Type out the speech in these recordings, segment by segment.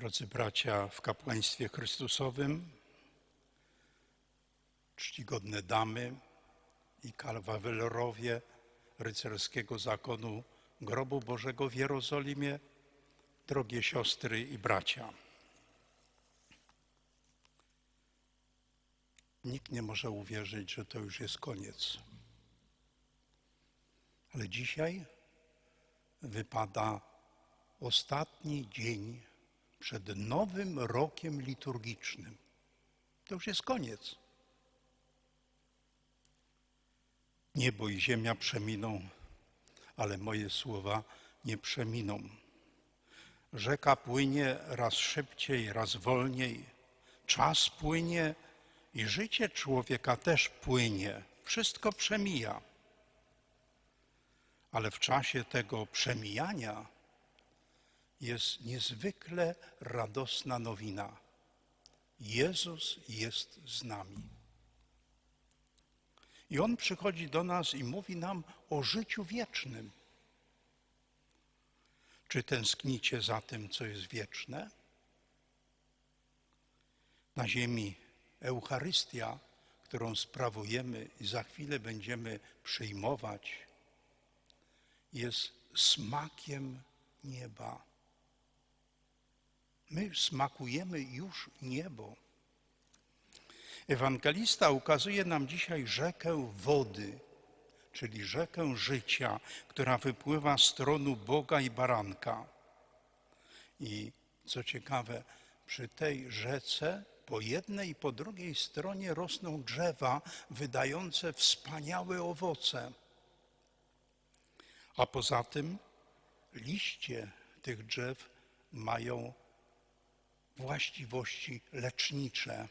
Drodzy bracia w kapłaństwie Chrystusowym, czcigodne damy i kalwawelerowie rycerskiego zakonu grobu Bożego w Jerozolimie, drogie siostry i bracia. Nikt nie może uwierzyć, że to już jest koniec. Ale dzisiaj wypada ostatni dzień przed nowym rokiem liturgicznym. To już jest koniec. Niebo i ziemia przeminą, ale moje słowa nie przeminą. Rzeka płynie raz szybciej, raz wolniej. Czas płynie i życie człowieka też płynie. Wszystko przemija. Ale w czasie tego przemijania jest niezwykle radosna nowina. Jezus jest z nami. I On przychodzi do nas i mówi nam o życiu wiecznym. Czy tęsknicie za tym, co jest wieczne? Na ziemi Eucharystia, którą sprawujemy i za chwilę będziemy przyjmować, jest smakiem nieba. My smakujemy już niebo. Ewangelista ukazuje nam dzisiaj rzekę wody, czyli rzekę życia, która wypływa z tronu Boga i baranka. I co ciekawe, przy tej rzece po jednej i po drugiej stronie rosną drzewa wydające wspaniałe owoce. A poza tym liście tych drzew mają właściwości lecznicze.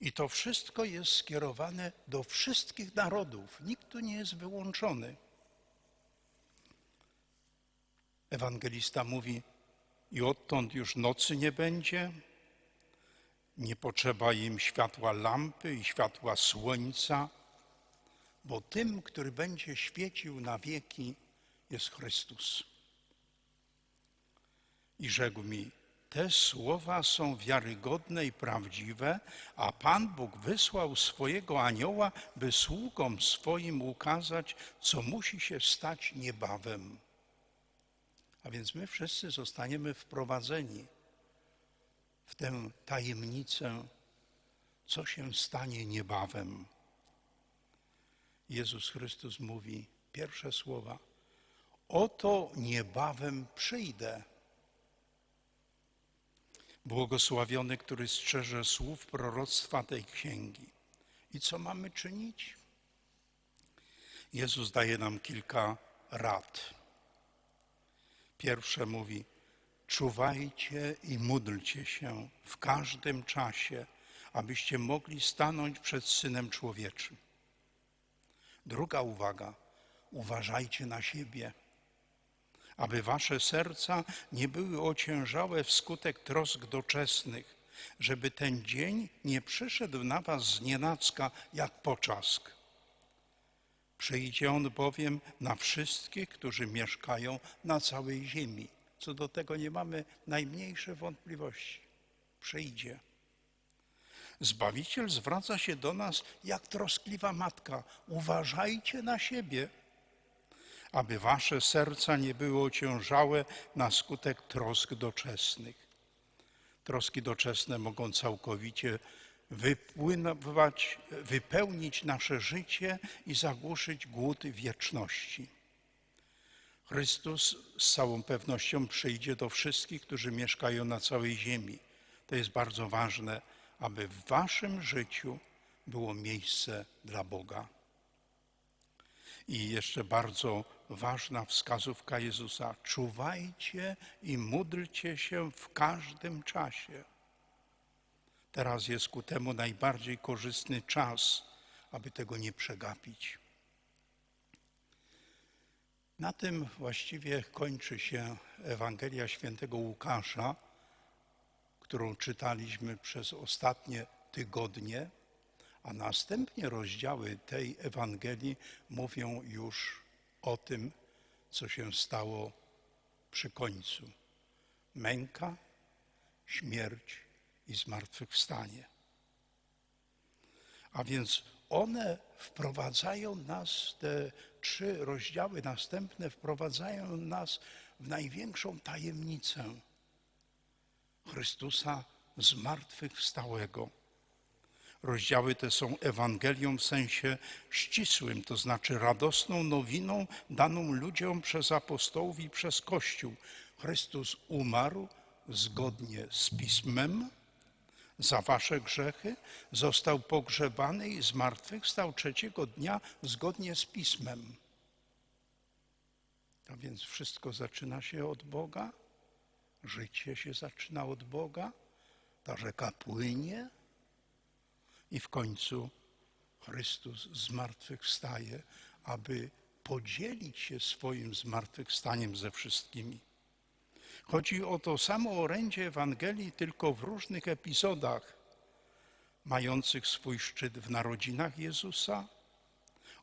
I to wszystko jest skierowane do wszystkich narodów. Nikt tu nie jest wyłączony. Ewangelista mówi: I odtąd już nocy nie będzie, nie potrzeba im światła lampy i światła słońca, bo tym, który będzie świecił na wieki, jest Chrystus. I rzekł mi: Te słowa są wiarygodne i prawdziwe, a Pan Bóg wysłał swojego anioła, by sługom swoim ukazać, co musi się stać niebawem. A więc my wszyscy zostaniemy wprowadzeni w tę tajemnicę, co się stanie niebawem. Jezus Chrystus mówi pierwsze słowa: Oto niebawem przyjdę. Błogosławiony, który strzeże słów proroctwa tej księgi. I co mamy czynić? Jezus daje nam kilka rad. Pierwsze mówi: czuwajcie i módlcie się w każdym czasie, abyście mogli stanąć przed Synem Człowieczym. Druga uwaga: uważajcie na siebie aby wasze serca nie były ociężałe wskutek trosk doczesnych, żeby ten dzień nie przyszedł na was znienacka jak poczask. Przyjdzie on bowiem na wszystkich, którzy mieszkają na całej ziemi. Co do tego nie mamy najmniejszej wątpliwości. Przyjdzie. Zbawiciel zwraca się do nas jak troskliwa matka. Uważajcie na siebie aby wasze serca nie były ociężałe na skutek trosk doczesnych. Troski doczesne mogą całkowicie wypływać, wypełnić nasze życie i zagłuszyć głód wieczności. Chrystus z całą pewnością przyjdzie do wszystkich, którzy mieszkają na całej ziemi. To jest bardzo ważne, aby w waszym życiu było miejsce dla Boga. I jeszcze bardzo ważna wskazówka Jezusa: czuwajcie i módlcie się w każdym czasie. Teraz jest ku temu najbardziej korzystny czas, aby tego nie przegapić. Na tym właściwie kończy się Ewangelia świętego Łukasza, którą czytaliśmy przez ostatnie tygodnie, a następnie rozdziały tej Ewangelii mówią już o tym, co się stało przy końcu. męka, śmierć i zmartwychwstanie. A więc one wprowadzają nas, te trzy rozdziały następne wprowadzają nas w największą tajemnicę Chrystusa zmartwychwstałego. Rozdziały te są Ewangelią w sensie ścisłym, to znaczy radosną nowiną daną ludziom przez apostołów i przez Kościół. Chrystus umarł zgodnie z Pismem za wasze grzechy, został pogrzebany i zmartwychwstał trzeciego dnia zgodnie z Pismem. A więc wszystko zaczyna się od Boga, życie się zaczyna od Boga, ta rzeka płynie i w końcu Chrystus zmartwychwstaje, aby podzielić się swoim zmartwychwstaniem ze wszystkimi. Chodzi o to samo orędzie Ewangelii, tylko w różnych epizodach, mających swój szczyt w narodzinach Jezusa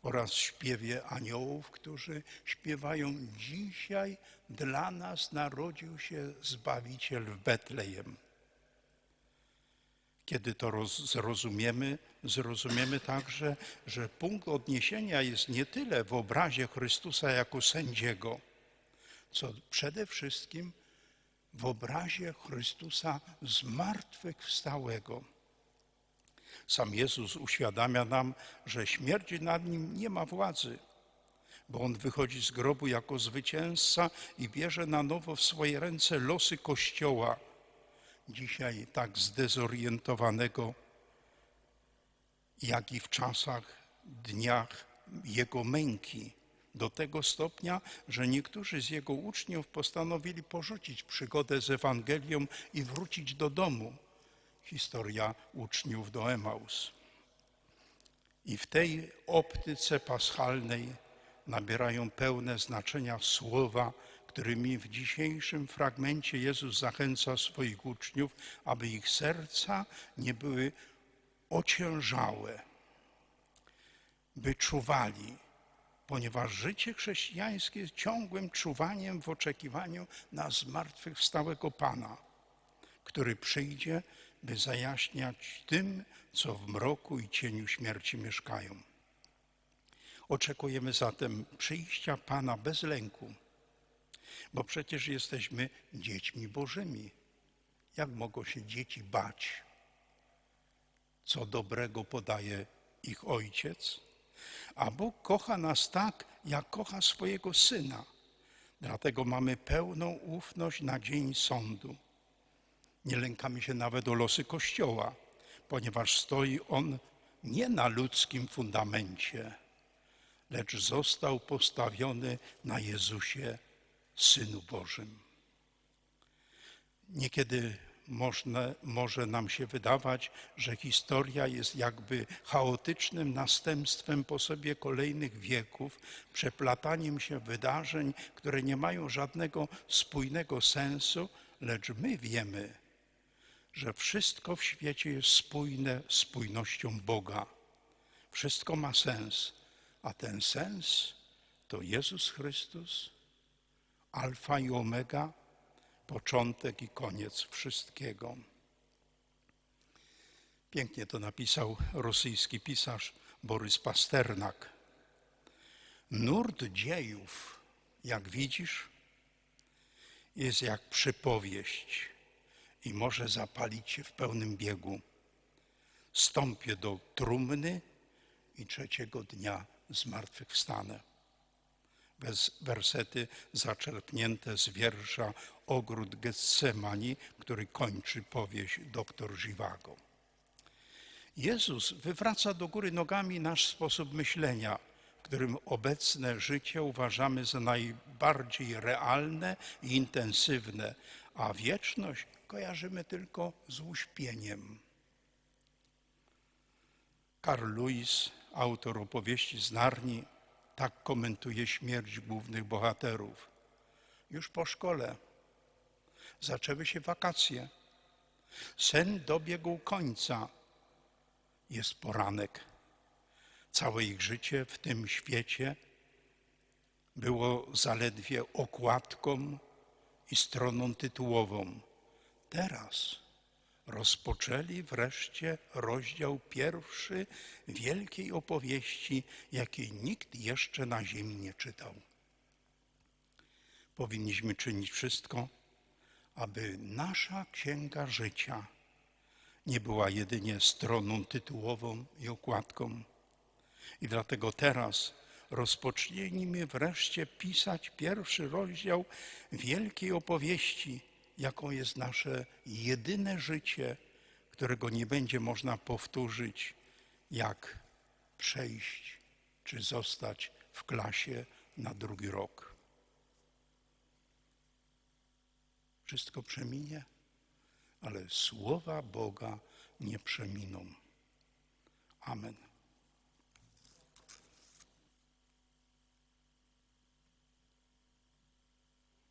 oraz śpiewie aniołów, którzy śpiewają dzisiaj dla nas narodził się Zbawiciel w Betlejem. Kiedy to roz, zrozumiemy, zrozumiemy także, że punkt odniesienia jest nie tyle w obrazie Chrystusa jako sędziego, co przede wszystkim w obrazie Chrystusa zmartwychwstałego. Sam Jezus uświadamia nam, że śmierć nad nim nie ma władzy, bo on wychodzi z grobu jako zwycięzca i bierze na nowo w swoje ręce losy Kościoła, dzisiaj tak zdezorientowanego, jak i w czasach, dniach jego męki do tego stopnia, że niektórzy z jego uczniów postanowili porzucić przygodę z Ewangelią i wrócić do domu. Historia uczniów do Emaus. I w tej optyce paschalnej nabierają pełne znaczenia słowa, którymi w dzisiejszym fragmencie Jezus zachęca swoich uczniów, aby ich serca nie były ociężałe, by czuwali ponieważ życie chrześcijańskie jest ciągłym czuwaniem w oczekiwaniu na zmartwychwstałego Pana, który przyjdzie, by zajaśniać tym, co w mroku i cieniu śmierci mieszkają. Oczekujemy zatem przyjścia Pana bez lęku, bo przecież jesteśmy dziećmi Bożymi. Jak mogą się dzieci bać? Co dobrego podaje ich ojciec? A Bóg kocha nas tak, jak kocha swojego Syna. Dlatego mamy pełną ufność na dzień sądu. Nie lękamy się nawet o losy Kościoła, ponieważ stoi on nie na ludzkim fundamencie, lecz został postawiony na Jezusie, Synu Bożym. Niekiedy można, może nam się wydawać, że historia jest jakby chaotycznym następstwem po sobie kolejnych wieków, przeplataniem się wydarzeń, które nie mają żadnego spójnego sensu, lecz my wiemy, że wszystko w świecie jest spójne spójnością Boga. Wszystko ma sens, a ten sens to Jezus Chrystus, Alfa i Omega, początek i koniec wszystkiego. Pięknie to napisał rosyjski pisarz Borys Pasternak. Nurt dziejów, jak widzisz, jest jak przypowieść i może zapalić się w pełnym biegu. Stąpię do trumny i trzeciego dnia zmartwychwstanę wersety zaczerpnięte z wiersza Ogród Getsemani, który kończy powieść doktor Żywago. Jezus wywraca do góry nogami nasz sposób myślenia, w którym obecne życie uważamy za najbardziej realne i intensywne, a wieczność kojarzymy tylko z uśpieniem. Karl Lewis, autor opowieści z Narni, tak komentuje śmierć głównych bohaterów. Już po szkole zaczęły się wakacje. Sen dobiegł końca. Jest poranek. Całe ich życie w tym świecie było zaledwie okładką i stroną tytułową. Teraz rozpoczęli wreszcie rozdział pierwszy wielkiej opowieści, jakiej nikt jeszcze na ziemi nie czytał. Powinniśmy czynić wszystko, aby nasza księga życia nie była jedynie stroną tytułową i okładką. I dlatego teraz rozpocznijmy wreszcie pisać pierwszy rozdział wielkiej opowieści, jaką jest nasze jedyne życie, którego nie będzie można powtórzyć, jak przejść czy zostać w klasie na drugi rok. Wszystko przeminie, ale słowa Boga nie przeminą. Amen.